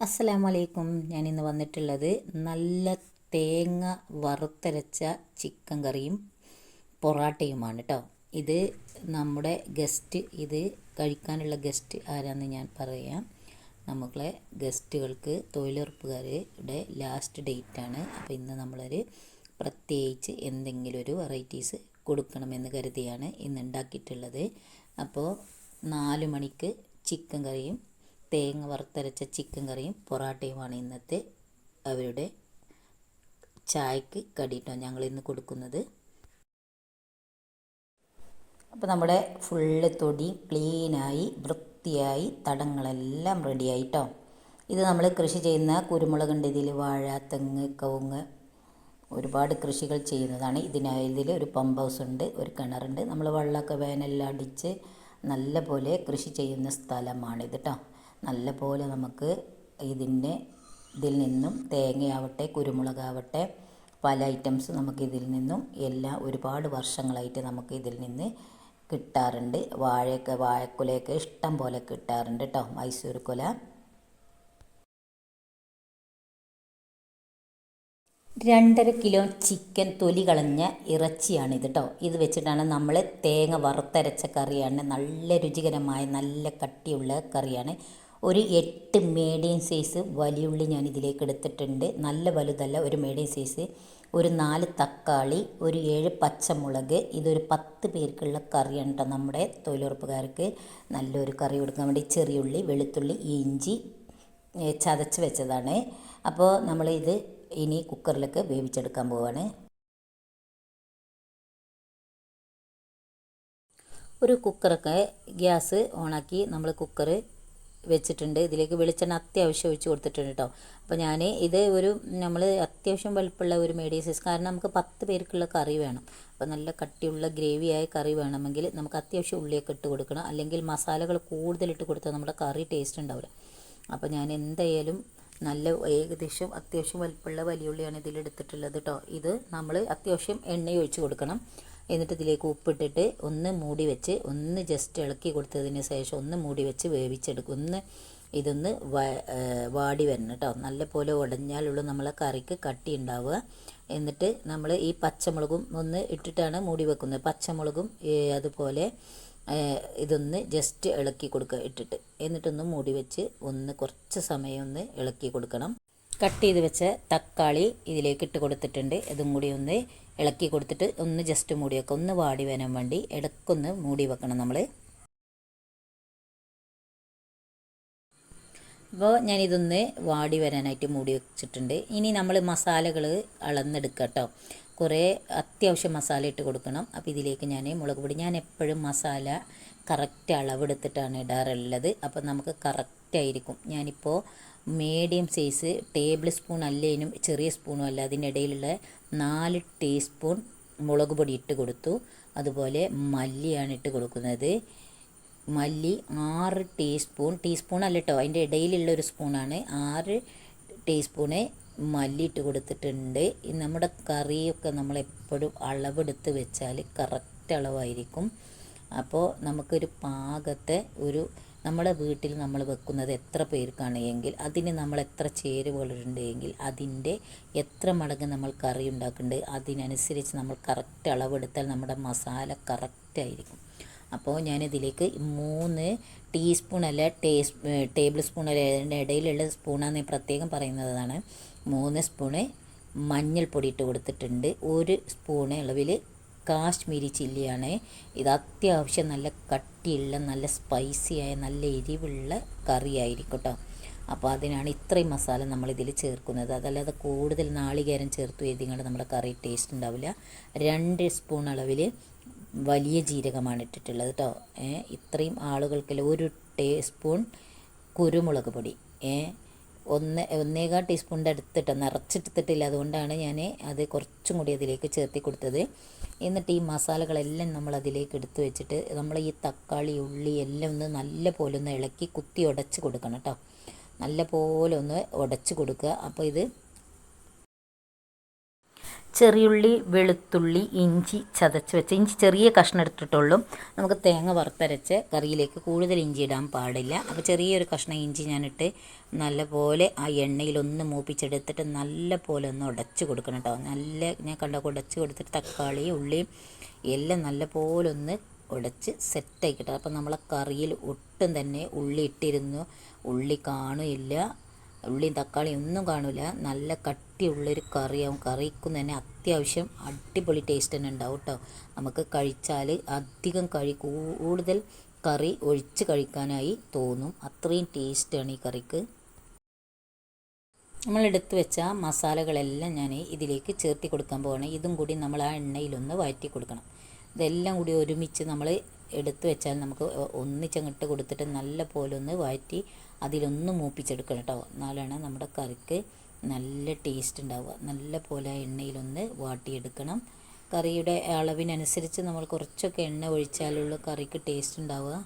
അസ്സലാമു അലൈക്കും ഞാൻ ഇന്ന് വന്നിട്ടുള്ളത് നല്ല തേങ്ങ വറുത്തരച്ച ചിക്കൻ കറിയും പൊറാട്ടയുമാണ് കേട്ടോ ഇത് നമ്മുടെ ഗസ്റ്റ് ഇത് കഴിക്കാനുള്ള ഗസ്റ്റ് ആരാന്ന് ഞാൻ പറയാം. നമ്മളെ ഗസ്റ്റുകൾക്ക് തൊഴിലുറപ്പുകാരുടെ ലാസ്റ്റ് ഡേറ്റ് ആണ്. അപ്പോൾ ഇന്ന് നമ്മളൊരു പ്രത്യേകിച്ച് എന്തെങ്കിലും ഒരു വെറൈറ്റീസ് കൊടുക്കണമെന്ന് കരുതിയാണ് ഇന്ന് ഉണ്ടാക്കിയിട്ടുള്ളത്. അപ്പോൾ നാല് മണിക്ക് ചിക്കൻ കറിയും തേങ്ങ വറുത്തരച്ച ചിക്കൻ കറിയും പൊറാട്ടയുമാണ് ഇന്നത്തെ അവരുടെ ചായക്ക് കടിയിട്ടോ ഞങ്ങൾ ഇന്ന് കൊടുക്കുന്നത്. അപ്പോൾ നമ്മുടെ ഫുള്ള് തൊടി ക്ലീനായി വൃത്തിയായി തടങ്ങളെല്ലാം റെഡിയായിട്ടോ ഇത് നമ്മൾ കൃഷി ചെയ്യുന്ന കുരുമുളകുണ്ട് ഇതിൽ വാഴ തെങ്ങ് കവുങ്ങ് ഒരുപാട് കൃഷികൾ ചെയ്യുന്നതാണ്. ഇതിനായി ഇതിൽ ഒരു പമ്പ് ഹൗസ് ഉണ്ട് ഒരു കിണറുണ്ട് നമ്മൾ വെള്ളമൊക്കെ വേനലിൽ അടിച്ച് നല്ല പോലെ കൃഷി ചെയ്യുന്ന സ്ഥലമാണിത് കേട്ടോ നല്ല പോലെ നമുക്ക് ഇതിന്റെ ഇതിൽ നിന്നും തേങ്ങയാവട്ടെ കുരുമുളകാവട്ടെ പല ഐറ്റംസ് നമുക്ക് ഇതിൽ നിന്നും എല്ലാ ഒരുപാട് വർഷങ്ങളായിട്ട് നമുക്ക് ഇതിൽ നിന്ന് കിട്ടാറുണ്ട്. വാഴയൊക്കെ വാഴക്കുലയൊക്കെ ഇഷ്ടം പോലെ കിട്ടാറുണ്ട് കേട്ടോ മൈസൂർ കുല. രണ്ടര കിലോ ചിക്കൻ തൊലി കളഞ്ഞ ഇറച്ചിയാണ് ഇത് കേട്ടോ ഇത് വെച്ചിട്ടാണ് നമ്മൾ തേങ്ങ വറുത്തരച്ച കറിയാണ്. നല്ല രുചികരമായ നല്ല കട്ടിയുള്ള കറിയാണ്. ഒരു എട്ട് മീഡിയം സൈസ് വലിയുള്ളി ഞാൻ ഇതിലേക്ക് എടുത്തിട്ടുണ്ട്. നല്ല വലുതല്ല ഒരു മീഡിയം സൈസ് ഒരു നാല് തക്കാളി ഒരു ഏഴ് പച്ചമുളക്. ഇതൊരു പത്ത് പേർക്കുള്ള കറിയാണ് കേട്ടോ നമ്മുടെ തൊഴിലുറപ്പുകാർക്ക് നല്ലൊരു കറി കൊടുക്കാൻ വേണ്ടി ചെറിയുള്ളി വെളുത്തുള്ളി ഇഞ്ചി ചതച്ച് വെച്ചതാണ്. അപ്പോൾ നമ്മളിത് ഇനി കുക്കറിലേക്ക് വേവിച്ചെടുക്കാൻ പോവാണ്. ഒരു കുക്കറൊക്കെ ഗ്യാസ് ഓണാക്കി നമ്മൾ കുക്കർ വെച്ചിട്ടുണ്ട്. ഇതിലേക്ക് വെളിച്ചെണ്ണ അത്യാവശ്യം ഒഴിച്ച് കൊടുത്തിട്ടുണ്ട് കേട്ടോ അപ്പോൾ ഞാൻ ഇത് ഒരു നമ്മൾ അത്യാവശ്യം വലുപ്പമുള്ള ഒരു മീഡിയം സൈസ് കാരണം നമുക്ക് പത്ത് പേർക്കുള്ള കറി വേണം. അപ്പോൾ നല്ല കട്ടിയുള്ള ഗ്രേവിയായ കറി വേണമെങ്കിൽ നമുക്ക് അത്യാവശ്യം ഉള്ളിയൊക്കെ ഇട്ട് കൊടുക്കണം. അല്ലെങ്കിൽ മസാലകൾ കൂടുതലിട്ട് കൊടുത്താൽ നമ്മുടെ കറി ടേസ്റ്റ് ഉണ്ടാവില്ല. അപ്പോൾ ഞാൻ എന്തായാലും നല്ല ഏകദേശം അത്യാവശ്യം വലുപ്പമുള്ള വലിയ ഉള്ളിയാണ് ഇതിലെടുത്തിട്ടുള്ളത് കേട്ടോ ഇത് നമ്മൾ അത്യാവശ്യം എണ്ണ ഒഴിച്ച് കൊടുക്കണം. എന്നിട്ട് ഇതിലേക്ക് ഉപ്പിട്ടിട്ട് ഒന്ന് മൂടി വെച്ച് ഒന്ന് ജസ്റ്റ് ഇളക്കി കൊടുത്തതിന് ശേഷം ഒന്ന് മൂടി വെച്ച് വേവിച്ചെടുക്കും. ഒന്ന് ഇതൊന്ന് വാടി വരണം കേട്ടോ. നല്ല പോലെ ഉടഞ്ഞാലുള്ളൂ നമ്മളെ കറിക്ക് കട്ടി ഉണ്ടാവുക. എന്നിട്ട് നമ്മൾ ഈ പച്ചമുളകും ഒന്ന് ഇട്ടിട്ടാണ് മൂടി വെക്കുന്നത്. പച്ചമുളകും അതുപോലെ ഇതൊന്ന് ജസ്റ്റ് ഇളക്കി കൊടുക്കുക ഇട്ടിട്ട്. എന്നിട്ടൊന്ന് മൂടി വെച്ച് ഒന്ന് കുറച്ച് സമയം ഒന്ന് ഇളക്കി കൊടുക്കണം. കട്ട് ചെയ്ത് വെച്ച തക്കാളി ഇതിലേക്ക് ഇട്ട് കൊടുത്തിട്ടുണ്ട്. ഇതും കൂടി ഒന്ന് ഇളക്കി കൊടുത്തിട്ട് ഒന്ന് ജസ്റ്റ് മൂടി വെക്കുക ഒന്ന് വാടി വരാൻ വേണ്ടി ഇടക്കൊന്ന് മൂടി വെക്കണം നമ്മൾ അപ്പോൾ ഞാനിതൊന്ന് വാടി വരാനായിട്ട് മൂടി വെച്ചിട്ടുണ്ട്. ഇനി നമ്മൾ മസാലകൾ അളന്നെടുക്കുക കേട്ടോ കുറേ അത്യാവശ്യം മസാല ഇട്ട് കൊടുക്കണം. അപ്പോൾ ഇതിലേക്ക് ഞാൻ മുളക് പൊടി. ഞാൻ എപ്പോഴും മസാല കറക്റ്റ് അളവെടുത്തിട്ടാണ് ഇടാറുള്ളത്. അപ്പോൾ നമുക്ക് കറക്റ്റായിരിക്കും ഞാനിപ്പോൾ മീഡിയം സൈസ് ടേബിൾ സ്പൂൺ അല്ലേനും ചെറിയ സ്പൂണും അല്ല അതിനിടയിലുള്ള നാല് ടീസ്പൂൺ മുളക് പൊടി ഇട്ട് കൊടുത്തു. അതുപോലെ മല്ലിയാണ് ഇട്ട് കൊടുക്കുന്നത്. മല്ലി ആറ് ടീസ്പൂൺ ടീസ്പൂൺ അല്ല കേട്ടോ അതിന്റെ ഇടയിലുള്ള ഒരു സ്പൂണാണ്. ആറ് ടീസ്പൂണ് മല്ലി ഇട്ട് കൊടുത്തിട്ടുണ്ട്. നമ്മുടെ കറിയൊക്കെ നമ്മളെപ്പോഴും അളവെടുത്ത് വെച്ചാൽ കറക്റ്റ് അളവായിരിക്കും. അപ്പോൾ നമുക്കൊരു പാകത്തെ ഒരു നമ്മുടെ വീട്ടിൽ നമ്മൾ വെക്കുന്നത് എത്ര പേർക്കാണ് എങ്കിൽ അതിന് നമ്മൾ എത്ര ചേരുവകളുണ്ടെങ്കിൽ അതിന്റെ എത്ര മടങ്ങ് നമ്മൾ കറി ഉണ്ടാക്കുന്നുണ്ട് അതിനനുസരിച്ച് നമ്മൾ കറക്റ്റ് അളവെടുത്താൽ നമ്മുടെ മസാല കറക്റ്റായിരിക്കും അപ്പോൾ ഞാനിതിലേക്ക് മൂന്ന് ടീസ്പൂൺ അല്ല ടേസ് ടേബിൾ സ്പൂൺ അല്ല ഇടയിലുള്ള സ്പൂണാന്ന് പ്രത്യേകം പറയുന്നതാണ്. മൂന്ന് സ്പൂണ് മഞ്ഞൾപ്പൊടി ഇട്ട് കൊടുത്തിട്ടുണ്ട്. ഒരു സ്പൂണ് അളവിൽ കാശ്മീരി ചില്ലിയാണ്. ഇത് അത്യാവശ്യം നല്ല കട്ടിയുള്ള നല്ല സ്പൈസിയായ നല്ല എരിവുള്ള കറിയായിരിക്കും കേട്ടോ അപ്പോൾ അതിനാണ് ഇത്രയും മസാല നമ്മൾ ഇതിൽ ചേർക്കുന്നത്. അതല്ലാതെ കൂടുതൽ നാളികേരം ചേർത്ത് എഴുതികൊണ്ട് നമ്മുടെ കറി ടേസ്റ്റ് ഉണ്ടാവില്ല. രണ്ട് സ്പൂൺ അളവിൽ വലിയ ജീരകമാണ് ഇട്ടിട്ടുള്ളത് കേട്ടോ ഇത്രയും ആളുകൾക്കല്ല ഒരു ടീസ്പൂൺ കുരുമുളക് പൊടി. ഒന്ന് ഒന്നേകാൽ ടീസ്പൂണിന്റെ അടുത്തിട്ട് നിറച്ചെടുത്തിട്ടില്ല അതുകൊണ്ടാണ് ഞാൻ അത് കുറച്ചും കൂടി അതിലേക്ക് ചേർത്തി കൊടുത്തത്. എന്നിട്ട് ഈ മസാലകളെല്ലാം നമ്മൾ അതിലേക്ക് എടുത്തു വെച്ചിട്ട് നമ്മൾ ഈ തക്കാളി ഉള്ളി എല്ലാം ഒന്ന് നല്ല പോലെ ഒന്ന് ഇളക്കി കുത്തി ഉടച്ച് കൊടുക്കണം കേട്ടോ. നല്ല പോലെ ഒന്ന് ഉടച്ച് കൊടുക്കുക. അപ്പോൾ ഇത് ചെറിയുള്ളി വെളുത്തുള്ളി ഇഞ്ചി ചതച്ച് വെച്ച് ഇഞ്ചി ചെറിയ കഷ്ണം എടുത്തിട്ടുള്ളൂ. നമുക്ക് തേങ്ങ വറുത്തരച്ച് കറിയിലേക്ക് കൂടുതൽ ഇഞ്ചി ഇടാൻ പാടില്ല. അപ്പോൾ ചെറിയൊരു കഷ്ണം ഇഞ്ചി ഞാനിട്ട് നല്ലപോലെ ആ എണ്ണയിലൊന്ന് മൂപ്പിച്ചെടുത്തിട്ട് നല്ല പോലെ ഒന്ന് ഉടച്ച് കൊടുക്കണം കേട്ടോ. നല്ല ഞാൻ കണ്ട ഉടച്ച് കൊടുത്തിട്ട് തക്കാളി ഉള്ളിയും എല്ലാം നല്ല പോലെ ഒന്ന് ഉടച്ച് സെറ്റാക്കിയിട്ട് അപ്പോൾ നമ്മളെ കറിയിൽ ഒട്ടും തന്നെ ഉള്ളി ഇട്ടിരുന്നു. ഉള്ളി കാണില്ല ഉള്ളിയും തക്കാളിയും ഒന്നും കാണില്ല നല്ല കട്ടിയുള്ളൊരു കറിയാവും. കറിക്കും തന്നെ അത്യാവശ്യം അടിപൊളി ടേസ്റ്റ് തന്നെ ഉണ്ടാവും കേട്ടോ നമുക്ക് കഴിച്ചാൽ അധികം കഴി കൂടുതൽ കറി ഒഴിച്ച് കഴിക്കാനായി തോന്നും. അത്രയും ടേസ്റ്റാണ് ഈ കറിക്ക്. നമ്മൾ എടുത്തു വെച്ച മസാലകളെല്ലാം ഞാൻ ഇതിലേക്ക് ചേർത്തി കൊടുക്കാൻ പോവാണ്. ഇതും കൂടി നമ്മൾ ആ എണ്ണയിലൊന്ന് വഴറ്റി കൊടുക്കണം. ഇതെല്ലാം കൂടി ഒരുമിച്ച് നമ്മൾ എടുത്തു വെച്ചാൽ നമുക്ക് ഒന്നിച്ചങ്ങിട്ട് കൊടുത്തിട്ട് നല്ല പോലെ ഒന്ന് വഴറ്റി അതിലൊന്ന് മൂപ്പിച്ചെടുക്കണം കേട്ടോ. എന്നാലാണ് നമ്മുടെ കറിക്ക് നല്ല ടേസ്റ്റ് ഉണ്ടാവുക. നല്ല പോലെ എണ്ണയിലൊന്ന് വാട്ടിയെടുക്കണം. കറിയുടെ അളവിനനുസരിച്ച് നമ്മൾ കുറച്ചൊക്കെ എണ്ണ ഒഴിച്ചാലുള്ള കറിക്ക് ടേസ്റ്റ് ഉണ്ടാവുക.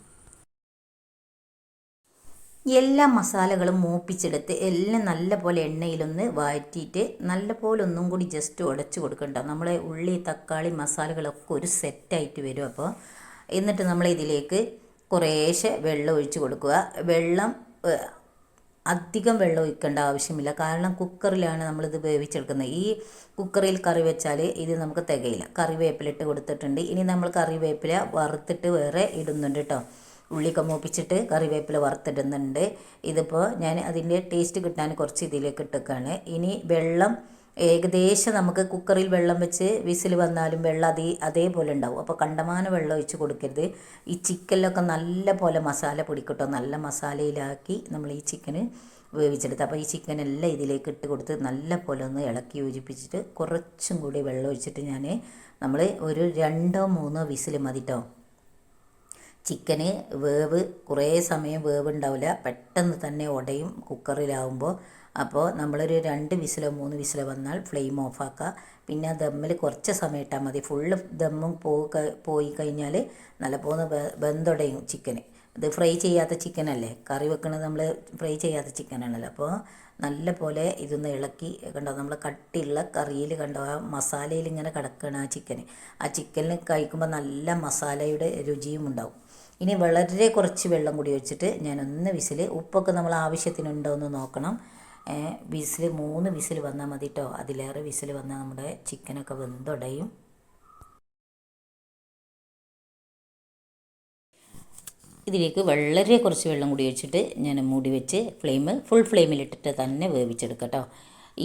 എല്ലാ മസാലകളും മൂപ്പിച്ചെടുത്ത് എല്ലാം നല്ല പോലെ എണ്ണയിലൊന്ന് വാറ്റിയിട്ട് നല്ല പോലെ ഒന്നും കൂടി ജസ്റ്റ് ഉടച്ച് കൊടുക്കണ്ട നമ്മളെ ഉള്ളി തക്കാളി മസാലകളൊക്കെ ഒരു സെറ്റായിട്ട് വരും അപ്പോൾ. എന്നിട്ട് നമ്മൾ ഇതിലേക്ക് കുറേശ്ശെ വെള്ളം ഒഴിച്ച് കൊടുക്കുക. വെള്ളം അധികം വെള്ളം ഒഴിക്കേണ്ട ആവശ്യമില്ല. കാരണം കുക്കറിലാണ് നമ്മളിത് വേവിച്ചെടുക്കുന്നത്. ഈ കുക്കറിൽ കറി വെച്ചാൽ ഇത് നമുക്ക് തികയില്ല. കറിവേപ്പില ഇട്ട് കൊടുത്തിട്ടുണ്ട്. ഇനി നമ്മൾ കറിവേപ്പില വറുത്തിട്ട് വേറെ ഇടുന്നുണ്ട് കേട്ടോ ഉള്ളി മൂപ്പിച്ചിട്ട് കറിവേപ്പില വറുത്തിടുന്നുണ്ട്. ഇതിപ്പോൾ ഞാൻ അതിന്റെ ടേസ്റ്റ് കിട്ടാൻ കുറച്ച് ഇതിലേക്ക് ഇട്ടേക്കാണ്. ഇനി വെള്ളം ഏകദേശം നമുക്ക് കുക്കറിൽ വെള്ളം വെച്ച് വിസിൽ വന്നാലും വെള്ളം അതേ അതേപോലെ ഉണ്ടാവും. അപ്പോൾ കണ്ടമാനം വെള്ളം ഒഴിച്ച് കൊടുക്കരുത്. ഈ ചിക്കനിലൊക്കെ നല്ല പോലെ മസാല പൊടിക്കട്ടോ നല്ല മസാലയിലാക്കി നമ്മൾ ഈ ചിക്കന് വേവിച്ചെടുത്ത്. അപ്പോൾ ഈ ചിക്കനെല്ലാം ഇതിലേക്ക് ഇട്ട് കൊടുത്ത് നല്ല പോലെ ഒന്ന് ഇളക്കി യോജിപ്പിച്ചിട്ട് കുറച്ചും കൂടി വെള്ളം ഒഴിച്ചിട്ട് ഞാൻ നമ്മൾ ഒരു രണ്ടോ മൂന്നോ വിസിൽ മതിട്ടോ ചിക്കന് വേവ് കുറേ സമയം വേവ് ഉണ്ടാവില്ല പെട്ടെന്ന് തന്നെ ഉടയും കുക്കറിലാവുമ്പോൾ അപ്പോൾ നമ്മളൊരു രണ്ട് വിസിലോ മൂന്ന് വിസിലോ വന്നാൽ ഫ്ലെയിം ഓഫാക്കുക. പിന്നെ ദമ്മിൽ കുറച്ച് സമയം ഇട്ടാൽ മതി. ഫുള്ള് ദമ്മും പോയി പോയി കഴിഞ്ഞാൽ നല്ലപോലെ വെന്തുടയും ചിക്കന്. ഇത് ഫ്രൈ ചെയ്യാത്ത ചിക്കനല്ലേ? കറി വെക്കുന്നത് നമ്മൾ ഫ്രൈ ചെയ്യാത്ത ചിക്കനാണല്ലോ. അപ്പോൾ നല്ല പോലെ ഇതൊന്ന് ഇളക്കി കണ്ടോ? നമ്മൾ കട്ടിയുള്ള കറിയിൽ കണ്ടോ? ആ മസാലയിൽ ഇങ്ങനെ കിടക്കണം ആ ചിക്കന്. ആ ചിക്കനിൽ കഴിക്കുമ്പോൾ നല്ല മസാലയുടെ രുചിയും ഉണ്ടാവും. ഇനി വളരെ കുറച്ച് വെള്ളം കൂടി ഒഴിച്ചിട്ട് ഞാനൊന്ന് വിസിൽ ഉപ്പൊക്കെ നമ്മൾ ആവശ്യത്തിനുണ്ടോ എന്ന് നോക്കണം. വിസിൽ മൂന്ന് വിസിൽ വന്നാൽ മതി കേട്ടോ അതിലേറെ വിസിൽ വന്നാൽ നമ്മുടെ ചിക്കനൊക്കെ വെന്തുടയും. ഇതിലേക്ക് വളരെ കുറച്ച് വെള്ളം കൂടി ഒഴിച്ചിട്ട് ഞാൻ മൂടി വെച്ച് ഫ്ലെയിം ഫുൾ ഫ്ലെയിമിലിട്ടിട്ട് തന്നെ വേവിച്ചെടുക്കട്ടോ.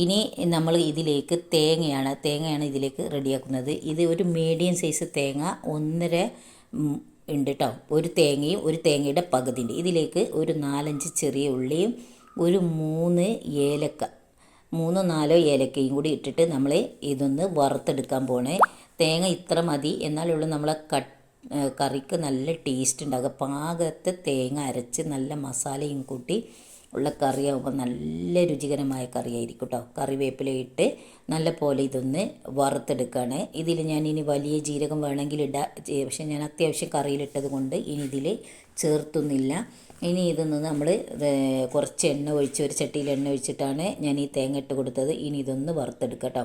ഇനി നമ്മൾ ഇതിലേക്ക് തേങ്ങയാണ് തേങ്ങയാണ് ഇതിലേക്ക് റെഡിയാക്കുന്നത്. ഇത് ഒരു മീഡിയം സൈസ് തേങ്ങ ഒന്നര ഉണ്ട് കേട്ടോ ഒരു തേങ്ങയും ഒരു തേങ്ങയുടെ പകുതിയുണ്ട്. ഇതിലേക്ക് ഒരു നാലഞ്ച് ചെറിയ ഉള്ളിയും ഒരു മൂന്ന് ഏലക്ക. മൂന്നോ നാലോ ഏലക്കയും കൂടി ഇട്ടിട്ട് നമ്മൾ ഇതൊന്ന് വറുത്തെടുക്കാൻ പോണേ. തേങ്ങ ഇത്ര മതി. എന്നാലുള്ളൂ നമ്മളെ കട്ട് കറിക്ക് നല്ല ടേസ്റ്റ് ഉണ്ടാകുക പാകത്തെ തേങ്ങ അരച്ച് നല്ല മസാലയും കൂട്ടി ഉള്ള കറിയാകുമ്പോൾ നല്ല രുചികരമായ കറിയായിരിക്കും കേട്ടോ കറിവേപ്പില ഇട്ട് നല്ല പോലെ ഇതൊന്ന് വറുത്തെടുക്കുകയാണ് ഇതിൽ ഞാൻ ഇനി വലിയ ജീരകം വേണമെങ്കിൽ ഇടാം. പക്ഷേ ഞാൻ അത്യാവശ്യം കറിയിലിട്ടത് കൊണ്ട് ഇനി ഇതിൽ ചേർത്തുന്നില്ല. ഇനി ഇതൊന്ന് നമ്മൾ കുറച്ച് എണ്ണ ഒഴിച്ച് ഒരു ചട്ടിയിൽ എണ്ണ ഒഴിച്ചിട്ടാണ് ഞാൻ ഈ തേങ്ങ ഇട്ട് കൊടുത്തത്. ഇനി ഇതൊന്ന് വറുത്തെടുക്കട്ടോ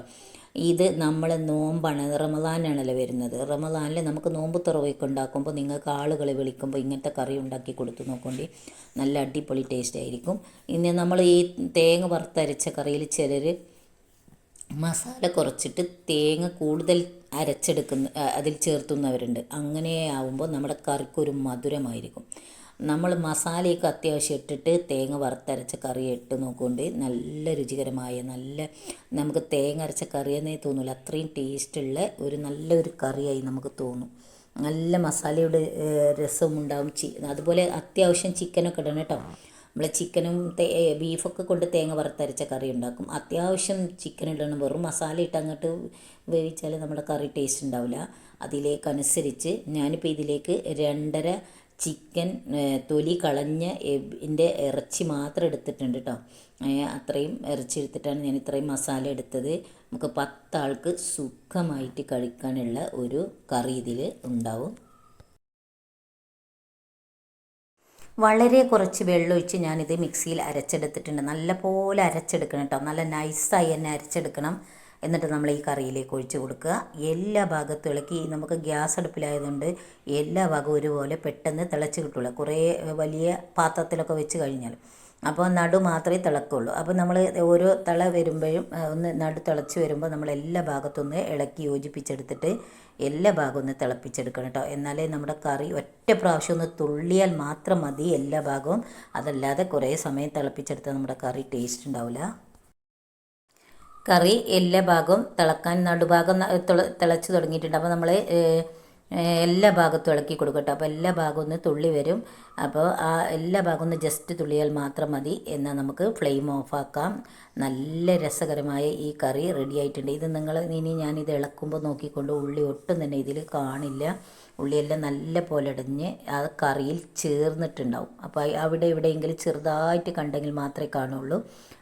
ഇത് നമ്മൾ നോമ്പാണ് റമദാനാണല്ലോ വരുന്നത്. റമദാനിൽ നമുക്ക് നോമ്പ് തുറവൊക്കെ ഉണ്ടാക്കുമ്പോൾ നിങ്ങൾക്ക് ആളുകളെ വിളിക്കുമ്പോൾ ഇങ്ങനത്തെ കറി ഉണ്ടാക്കി കൊടുത്തു നോക്കേണ്ടി നല്ല അടിപൊളി ടേസ്റ്റ് ആയിരിക്കും. ഇനി നമ്മൾ ഈ തേങ്ങ വറുത്തരച്ച കറിയിൽ ചിലർ മസാല കുറച്ചിട്ട് തേങ്ങ കൂടുതൽ അരച്ചെടുക്കുന്ന അതിൽ ചേർത്തുന്നവരുണ്ട്. അങ്ങനെ ആവുമ്പോൾ നമ്മുടെ കറിക്കൊരു മധുരമായിരിക്കും. നമ്മൾ മസാലയൊക്കെ അത്യാവശ്യം ഇട്ടിട്ട് തേങ്ങ വറുത്തരച്ച കറി ഇട്ട് നോക്കുകൊണ്ട് നല്ല രുചികരമായ നല്ല നമുക്ക് തേങ്ങ അരച്ച കറിയെന്നേ തോന്നില്ല അത്രയും ടേസ്റ്റുള്ള ഒരു നല്ലൊരു കറിയായി നമുക്ക് തോന്നും. നല്ല മസാലയുടെ രസവും ഉണ്ടാവും ചി അതുപോലെ അത്യാവശ്യം ചിക്കനൊക്കെ ഇടണം കേട്ടോ. നമ്മൾ ചിക്കനും ബീഫൊക്കെ കൊണ്ട് തേങ്ങ വറുത്തരച്ച കറി ഉണ്ടാക്കും. അത്യാവശ്യം ചിക്കൻ ഇടണം. വെറും മസാല ഇട്ട് അങ്ങോട്ട് വേവിച്ചാൽ നമ്മുടെ കറി ടേസ്റ്റ് ഉണ്ടാവില്ല. അതിലേക്കനുസരിച്ച് ഞാനിപ്പോൾ ഇതിലേക്ക് രണ്ടര ചിക്കൻ തൊലി കളഞ്ഞ ഇതിന്റെ ഇറച്ചി മാത്രം എടുത്തിട്ടുണ്ട് കേട്ടോ അത്രയും ഇറച്ചി എടുത്തിട്ടാണ് ഞാൻ ഇത്രയും മസാല എടുത്തത്. നമുക്ക് പത്താൾക്ക് സുഖമായിട്ട് കഴിക്കാനുള്ള ഒരു കറി ഇതിൽ ഉണ്ടാവും. വളരെ കുറച്ച് വെള്ളമൊഴിച്ച് ഞാനിത് മിക്സിയിൽ അരച്ചെടുത്തിട്ടുണ്ട്. നല്ല പോലെ അരച്ചെടുക്കണം കേട്ടോ നല്ല നൈസായി തന്നെ അരച്ചെടുക്കണം. എന്നിട്ട് നമ്മൾ ഈ കറിയിലേക്ക് ഒഴിച്ച് കൊടുക്കുക. എല്ലാ ഭാഗത്തും ഇളക്കി നമുക്ക് ഗ്യാസ് അടുപ്പിലായതുകൊണ്ട് എല്ലാ ഭാഗവും ഒരുപോലെ പെട്ടെന്ന് തിളച്ച് കിട്ടുള്ളൂ കുറേ വലിയ പാത്രത്തിലൊക്കെ വെച്ച് കഴിഞ്ഞാൽ. അപ്പോൾ നടു മാത്രമേ തിളക്കുള്ളൂ. അപ്പോൾ നമ്മൾ ഓരോ തിള വരുമ്പോഴും ഒന്ന് നടു തിളച്ച് വരുമ്പോൾ നമ്മൾ എല്ലാ ഭാഗത്തും ഒന്ന് ഇളക്കി യോജിപ്പിച്ചെടുത്തിട്ട് എല്ലാ ഭാഗവും ഒന്ന് തിളപ്പിച്ചെടുക്കണം കേട്ടോ. എന്നാലേ നമ്മുടെ കറി ഒറ്റ പ്രാവശ്യം ഒന്ന് തുള്ളിയാൽ മാത്രം മതി എല്ലാ ഭാഗവും. അതല്ലാതെ കുറേ സമയം തിളപ്പിച്ചെടുത്താൽ നമ്മുടെ കറി ടേസ്റ്റ് ഉണ്ടാവില്ല. കറി എല്ലാ ഭാഗവും തിളക്കാൻ നടുഭാഗം തിളച്ച് തുടങ്ങിയിട്ടുണ്ട്. അപ്പോൾ നമ്മൾ എല്ലാ ഭാഗത്തും ഇളക്കി കൊടുക്കട്ടെ. അപ്പോൾ എല്ലാ ഭാഗവും ഒന്ന് തുള്ളി വരും. അപ്പോൾ ആ എല്ലാ ഭാഗവും ഒന്ന് ജസ്റ്റ് തുള്ളിയാൽ മാത്രം മതി എന്നാൽ നമുക്ക് ഫ്ലെയിം ഓഫാക്കാം നല്ല രസകരമായ ഈ കറി റെഡി ആയിട്ടുണ്ട്. ഇത് നിങ്ങൾ ഇനി ഞാനിത് ഇളക്കുമ്പോൾ നോക്കിക്കൊണ്ട് ഉള്ളി ഒട്ടും തന്നെ ഇതിൽ കാണില്ല. ഉള്ളിയെല്ലാം നല്ല പോലെ ഇടഞ്ഞ് ആ കറിയിൽ ചേർന്നിട്ടുണ്ടാവും. അപ്പോൾ അവിടെ എവിടെയെങ്കിലും ചെറുതായിട്ട് കണ്ടെങ്കിൽ മാത്രമേ കാണുള്ളൂ.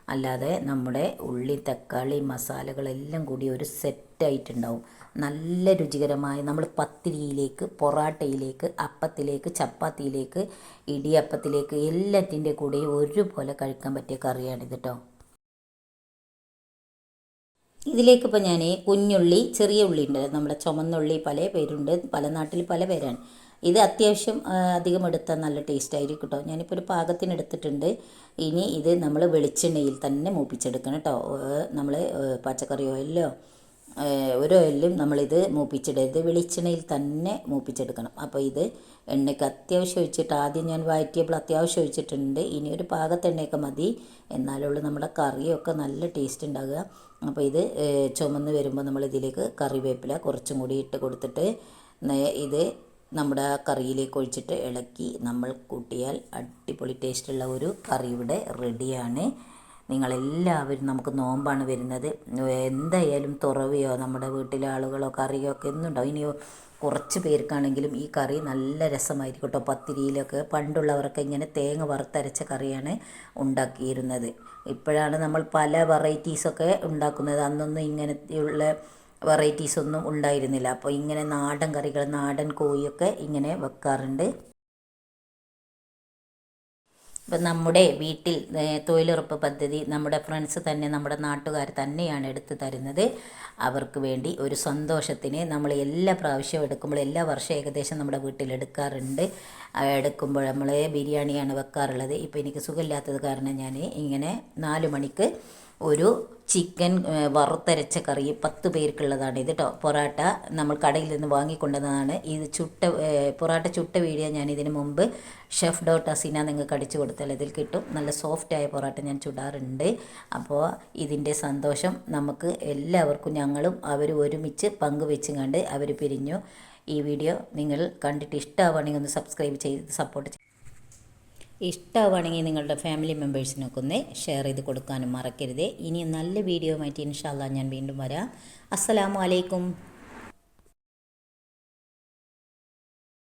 അല്ലാതെ നമ്മുടെ ഉള്ളി തക്കാളി മസാലകളെല്ലാം കൂടി ഒരു സെറ്റായിട്ടുണ്ടാവും നല്ല രുചികരമായ നമ്മൾ പത്തിരിയിലേക്ക് പൊറാട്ടയിലേക്ക് അപ്പത്തിലേക്ക് ചപ്പാത്തിയിലേക്ക് ഇടിയപ്പത്തിലേക്ക് എല്ലാത്തിന്റെ കൂടെ ഒരുപോലെ കഴിക്കാൻ പറ്റിയ കറിയാണിത് കേട്ടോ ഇതിലേക്ക് ഇപ്പോൾ ഞാൻ കുഞ്ഞുള്ളി ചെറിയ ഉള്ളി ഉണ്ട് നമ്മുടെ ചുമന്നുള്ളി പല പേരുണ്ട്. പല നാട്ടിൽ പല പേരാണ്. ഇത് അത്യാവശ്യം അധികം എടുത്താൽ നല്ല ടേസ്റ്റ് ആയിരിക്കും കേട്ടോ ഞാനിപ്പോൾ ഒരു പാകത്തിന് എടുത്തിട്ടുണ്ട്. ഇനി ഇത് നമ്മൾ വെളിച്ചെണ്ണയിൽ തന്നെ മൂപ്പിച്ചെടുക്കണം കേട്ടോ നമ്മൾ പച്ചക്കറി ഓയിലോ ഒരു ഓയിലും നമ്മളിത് മൂപ്പിച്ചിടരുത്. വെളിച്ചെണ്ണയിൽ തന്നെ മൂപ്പിച്ചെടുക്കണം. അപ്പോൾ ഇത് എണ്ണയ്ക്ക് അത്യാവശ്യം ഒഴിച്ചിട്ട് ആദ്യം ഞാൻ വഴറ്റിയപ്പോൾ അത്യാവശ്യം ഒഴിച്ചിട്ടുണ്ട്. ഇനി ഒരു പാകത്തെണ്ണയൊക്കെ മതി. എന്നാലുള്ളൂ നമ്മുടെ കറിയൊക്കെ നല്ല ടേസ്റ്റ് ഉണ്ടാകുക അപ്പോൾ ഇത് ചുമന്ന് വരുമ്പോൾ നമ്മൾ ഇതിലേക്ക് കറിവേപ്പില കുറച്ചും കൂടി ഇട്ട് കൊടുത്തിട്ട് ഇത് നമ്മുടെ കറിയിലേക്ക് ഒഴിച്ചിട്ട് ഇളക്കി. നമ്മൾ കൂട്ടിയാൽ അടിപൊളി ടേസ്റ്റുള്ള ഒരു കറി ഇവിടെ റെഡിയാണ് നിങ്ങളെല്ലാവരും നമുക്ക് നോമ്പാണ് വരുന്നത്. എന്തായാലും തുറവിയോ നമ്മുടെ വീട്ടിലെ ആളുകളോ കറിയോ ഒക്കെ എന്നുണ്ടാവും ഇനിയോ കുറച്ച് പേർക്കാണെങ്കിലും ഈ കറി നല്ല രസമായിരിക്കും കേട്ടോ. പത്തിരിയിലൊക്കെ പണ്ടുള്ളവരൊക്കെ ഇങ്ങനെ തേങ്ങ വറുത്തരച്ച കറിയാണ് ഉണ്ടാക്കിയിരുന്നത്. ഇപ്പോഴാണ് നമ്മൾ പല വെറൈറ്റീസൊക്കെ ഉണ്ടാക്കുന്നത്. അന്നൊന്നും ഇങ്ങനെയുള്ള വെറൈറ്റീസൊന്നും ഉണ്ടായിരുന്നില്ല. അപ്പോൾ ഇങ്ങനെ നാടൻ കറികൾ നാടൻ കോഴിയൊക്കെ ഇങ്ങനെ വെക്കാറുണ്ട്. ഇപ്പം നമ്മുടെ വീട്ടിൽ തൊഴിലുറപ്പ് പദ്ധതി നമ്മുടെ ഫ്രണ്ട്സ് തന്നെ നമ്മുടെ നാട്ടുകാർ തന്നെയാണ് എടുത്തു തരുന്നത്. അവർക്ക് വേണ്ടി ഒരു സന്തോഷത്തിന് നമ്മൾ എല്ലാ പ്രാവശ്യവും എടുക്കുമ്പോൾ എല്ലാ വർഷവും ഏകദേശം നമ്മുടെ വീട്ടിൽ എടുക്കാറുണ്ട്. എടുക്കുമ്പോൾ നമ്മൾ ബിരിയാണിയാണ് വെക്കാറുള്ളത്. ഇപ്പോൾ എനിക്ക് സുഖമില്ലാത്തത് കാരണം ഞാൻ ഇങ്ങനെ നാല് മണിക്ക് ഒരു ചിക്കൻ വറുത്തരച്ച കറി പത്ത് പേർക്കുള്ളതാണ്. ഇത് കേട്ടോ പൊറാട്ട നമ്മൾ കടയിൽ നിന്ന് വാങ്ങിക്കൊണ്ടുവന്നതാണ്. ഇത് ചുട്ട പൊറാട്ട ചുട്ട വീഡിയോ ഞാൻ ഇതിന് മുമ്പ് ഷെഫ് ഡോട്ട് അസീന നിങ്ങൾക്ക് അടിച്ചു കൊടുത്താൽ ഇതിൽ കിട്ടും. നല്ല സോഫ്റ്റായ പൊറാട്ട ഞാൻ ചുടാറുണ്ട്. അപ്പോൾ ഇതിന്റെ സന്തോഷം നമുക്ക് എല്ലാവർക്കും ഞങ്ങളും അവർ ഒരുമിച്ച് പങ്കുവെച്ചും കണ്ട് അവർ പിരിഞ്ഞു. ഈ വീഡിയോ നിങ്ങൾ കണ്ടിട്ട് ഇഷ്ടമാവുകയാണെങ്കിൽ ഒന്ന് സബ്സ്ക്രൈബ് ചെയ്ത് സപ്പോർട്ട് ചെയ്യും ഇഷ്ടമാവുകയാണെങ്കിൽ നിങ്ങളുടെ ഫാമിലി മെമ്പേഴ്സിനൊക്കെ ഒന്ന് ഷെയർ ചെയ്ത് കൊടുക്കാനും മറക്കരുത്. ഇനി നല്ല വീഡിയോ ആയിട്ട് ഇൻഷാല്ല ഞാൻ വീണ്ടും വരാം. അസ്സലാമു അലൈക്കും.